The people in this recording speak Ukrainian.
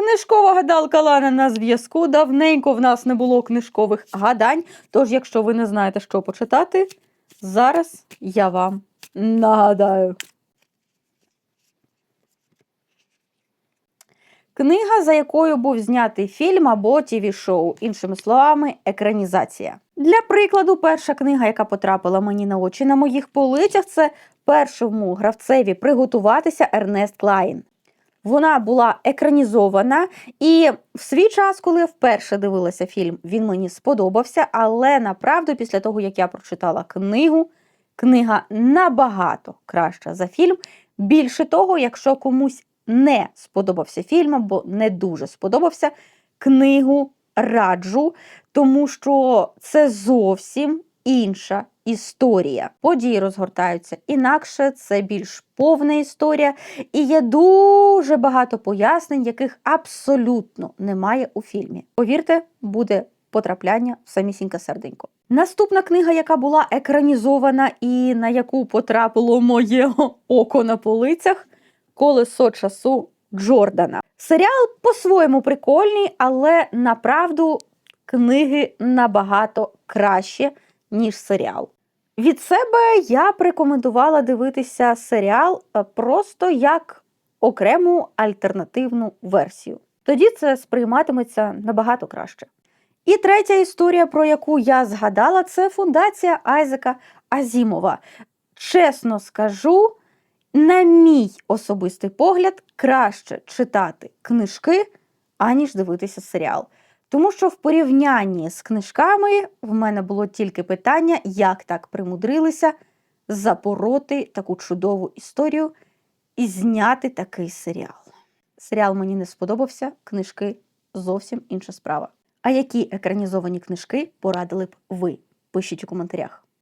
Книжкова гадалка Лана на зв'язку. Давненько в нас не було книжкових гадань. Тож, якщо ви не знаєте, що почитати, зараз я вам нагадаю. Книга, за якою був знятий фільм або тіві-шоу, іншими словами, екранізація. Для прикладу, перша книга, яка потрапила мені на очі на моїх полицях, це першому гравцеві приготуватися Ернест Клайн. Вона була екранізована, і в свій час, коли я вперше дивилася фільм, він мені сподобався. Але направду, після того як я прочитала книгу, книга набагато краща за фільм. Більше того, якщо комусь не сподобався фільм або не дуже сподобався, книгу раджу, тому що це зовсім інша історія. Події розгортаються інакше, це більш повна історія, і є дуже багато пояснень, яких абсолютно немає у фільмі. Повірте, буде потрапляння в самісіньке серденько. Наступна книга, яка була екранізована і на яку потрапило моє око на полицях Колесо часу Джордана. Серіал по-своєму прикольний, але направду книги набагато краще, ніж серіал. Від себе я б рекомендувала дивитися серіал е, просто як окрему альтернативну версію. Тоді це сприйматиметься набагато краще. І третя історія, про яку я згадала, це фундація Айзека Азімова. Чесно скажу, на мій особистий погляд, краще читати книжки, аніж дивитися серіал. Тому що в порівнянні з книжками в мене було тільки питання, як так примудрилися запороти таку чудову історію і зняти такий серіал. Серіал мені не сподобався, книжки зовсім інша справа. А які екранізовані книжки порадили б ви? Пишіть у коментарях.